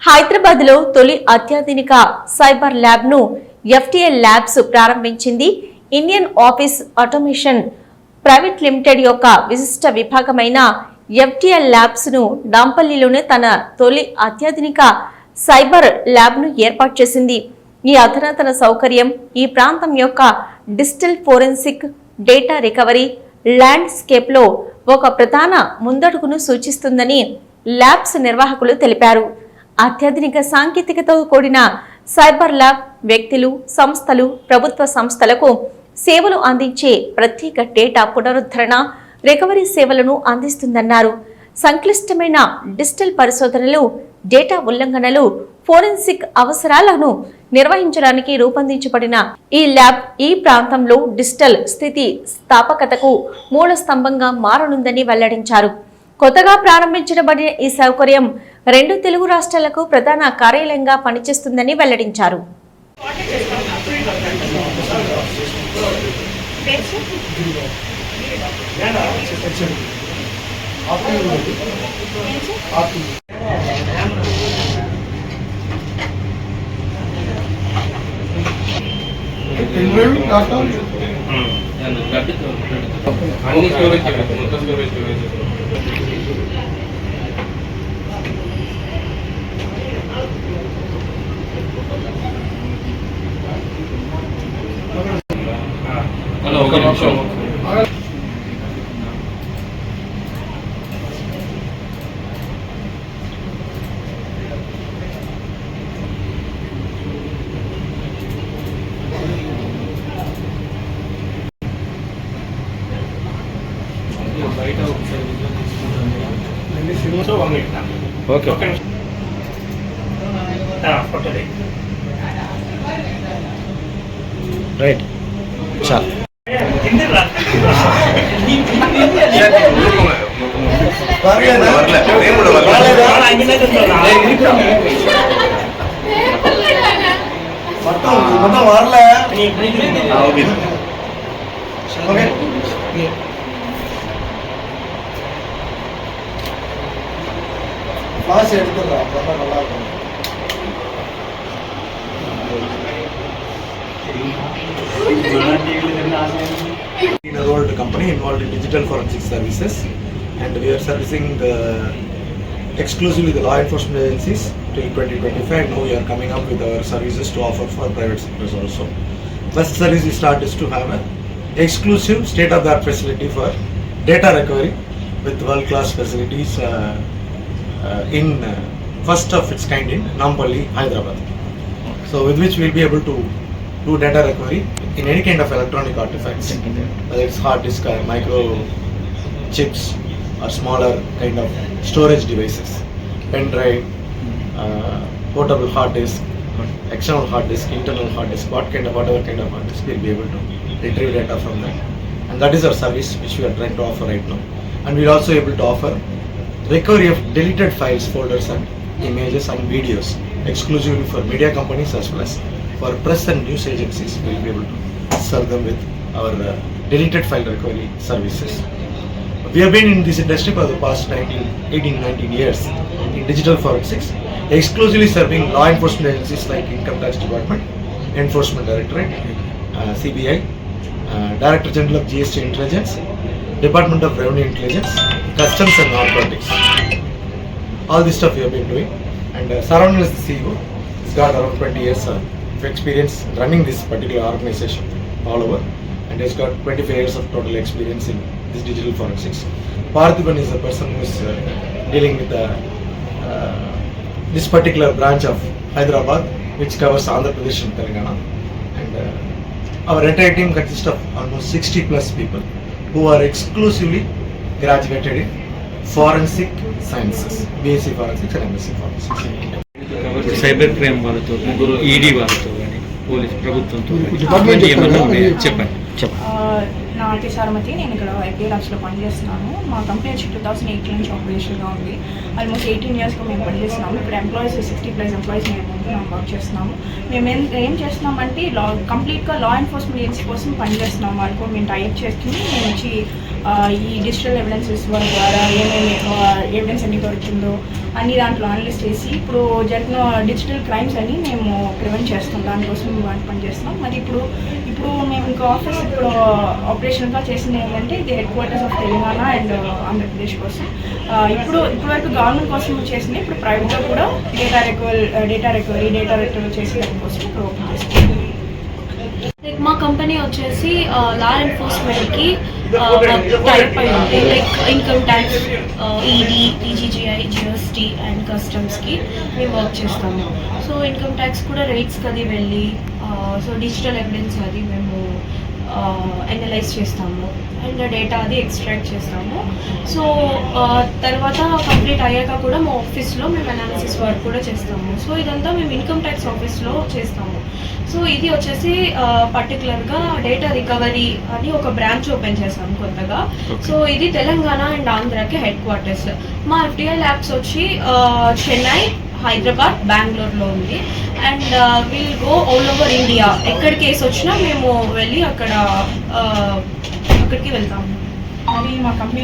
హైదరాబాద్లో తొలి అత్యాధునిక సైబర్ ల్యాబ్ను ఎఫ్టీఏ ల్యాబ్స్ ప్రారంభించింది. Indian office automation private limited యొక్క విశిష్ట విభాగమైన ఎఫ్టీఎల్ ల్యాబ్స్ను డాంపల్లిలోనే తన తొలి అత్యాధునిక సైబర్ ల్యాబ్ను ఏర్పాటు చేసింది. ఈ అధునాతన సౌకర్యం ఈ ప్రాంతం యొక్క డిజిటల్ ఫోరెన్సిక్ డేటా రికవరీ ల్యాండ్స్కేప్లో ఒక ప్రధాన ముందడుగును సూచిస్తుందని ల్యాబ్స్ నిర్వాహకులు తెలిపారు. అత్యాధునిక సాంకేతికతో కూడిన సైబర్ ల్యాబ్ వ్యక్తులు సంస్థలు ప్రభుత్వ సంస్థలకు సేవలు అందించే ప్రత్యేక డేటా పునరుద్ధరణ రికవరీ సేవలను అందిస్తుందన్నారు. సంక్లిష్టమైన డిజిటల్ పరిశోధనలు డేటా ఉల్లంఘనలు ఫోరెన్సిక్ అవసరాలను నిర్వహించడానికి రూపొందించబడిన ఈ ల్యాబ్ ఈ ప్రాంతంలో డిజిటల్ స్థితి స్థాపకతకు మూల స్తంభంగా మారనుందని వెల్లడించారు. కొత్తగా ప్రారంభించబడిన ఈ సౌకర్యం రెండు తెలుగు రాష్ట్రాలకు ప్రధాన కార్యాలయంగా పనిచేస్తుందని వెల్లడించారు. అన్ని స్టోరేజ్ మొత్తం స్టోరేజ్ స్టోరేజ్ ఒక నిమిషం. ఓకే. Photo right. చాలు. மட்டும் வரல பாஸ் எடுத்துடலாம் நல்லா இருக்கும். Company involved in digital forensic services. And we are servicing the exclusively the law enforcement agencies till 2025 now we are coming up with our services to offer for private sectors also. First service we start is to have an exclusive state of the art facility for data recovery with world class facilities uh, uh, in uh, first of its kind in Nampalli Hyderabad. So with which we'll be able to do data recovery in any kind of electronic artifacts, whether it's hard disk or micro chips or smaller kind of storage devices, pen drive, uh, portable hard disk, external hard disk, internal hard disk, what kind of whatever kind of hard disk we'll be able to retrieve data from that. And that is our service which we are trying to offer right now. And we're also able to offer recovery of deleted files, folders and images and videos exclusively for media companies as well as for press and news agencies we'll be able to serve them with our uh, deleted file recovery services. We have been in this industry for the past 19, 18, 19 years in digital forensics, exclusively serving law enforcement agencies like Income Tax Department, Enforcement Directorate, uh, CBI, uh, Director General of GST Intelligence, Department of Revenue Intelligence, Customs and Narcotics. All this stuff we have been doing. And uh, Saravana is the CEO. He's got around 20 years uh, experience running this particular organization all over. And he's got 25 years of total experience in this digital forensics. Parthiban is the person who is uh, dealing with the, uh, this particular branch of Hyderabad, which covers Andhra Pradesh and Telangana. And uh, our entire team consists of almost 60 plus people who are exclusively graduated in forensic sciences, BSc forensics and MSc forensics. ఇప్పుడు cyber crime వాళ్ళతో ED వాళ్ళతో కానీ police ప్రభుత్వంతో కానీ ఇటువంటి ఏమన్నా ఉన్నాయా? చెప్పండి. నా ఆర్టీ సారమతి. నేను ఇక్కడ ఐపీఎల్ ల్యాబ్స్లో పనిచేస్తున్నాను. మా కంపెనీ వచ్చి టూ థౌసండ్ ఎయిట్ నుంచి ఆపరేషన్గా ఉంది. ఆల్మోస్ట్ ఎయిటీన్ ఇయర్స్గా మేము పనిచేస్తున్నాము. ఇక్కడ ఎంప్లాయీస్ సిక్స్టీ ప్లస్ ఎంప్లాయీస్ మేము మేము వర్క్ చేస్తున్నాము. మేము ఏం ఏం చేస్తున్నామంటే లా కంప్లీట్గా లా ఎన్ఫోర్స్మెంట్ ఏజెన్సీ కోసం పనిచేస్తున్నాం వాళ్ళకు మేము టైప్ చేస్తుంది మేము వచ్చి ఈ డిజిటల్ ఎవిడెన్సెస్ ద్వారా ఏమేమి ఎవిడెన్స్ అన్ని దొరుకుతుందో అన్ని దాంట్లో అనలిస్ట్ చేసి ఇప్పుడు జరిగిన డిజిటల్ క్రైమ్స్ అని మేము ప్రివెంట్ చేస్తాం దానికోసం మేము పని చేస్తున్నాం. మరి ఇప్పుడు ఇప్పుడు మేము ఇంకా ఆఫీస్ ఇప్పుడు ఆపరేషన్గా చేసింది ఏంటంటే ఇది head quarters of Telangana and Andhra Pradesh కోసం. ఇప్పుడు ఇప్పటివరకు గవర్నమెంట్ కోసం చేసింది ఇప్పుడు ప్రైవేట్గా కూడా డేటా రికవల్ డేటా రికవరీ డేటా రికవరీ చేసే దానికోసం ఇప్పుడు ఓపెన్ చేస్తాం లైక్ మా కంపెనీ వచ్చేసి లా ఎన్ఫోర్స్మెంట్కి టైప్ అయి ఉంది like income tax ED EGGI GST and కస్టమ్స్కి మేము వర్క్ చేస్తాము. సో ఇన్కమ్ ట్యాక్స్ కూడా రేట్స్కి అది వెళ్ళి సో డిజిటల్ ఎవిడెన్స్ అది మేము అనలైజ్ చేస్తాము. అండ్ డేటా అది ఎక్స్ట్రాక్ట్ చేస్తాము. సో తర్వాత కంప్లీట్ అయ్యాక కూడా మా ఆఫీస్లో మేము అనాలిసిస్ వర్క్ కూడా చేస్తాము. సో ఇదంతా మేము ఇన్కమ్ ట్యాక్స్ ఆఫీస్లో చేస్తాము. సో ఇది వచ్చేసి పర్టికులర్గా డేటా రికవరీ అని ఒక బ్రాంచ్ ఓపెన్ చేశాము కొత్తగా. సో ఇది తెలంగాణ అండ్ ఆంధ్రాకి హెడ్ క్వార్టర్స్ మా ఎఫ్డిఐ ల్యాబ్స్ వచ్చి చెన్నై హైదరాబాద్ బెంగళూరులో ఉంది. And will go all over India ఎక్కడ కేసు వచ్చినా మేము వెళ్ళి అక్కడ uh, అక్కడికి వెళ్తాము. మరి మా కంపెనీ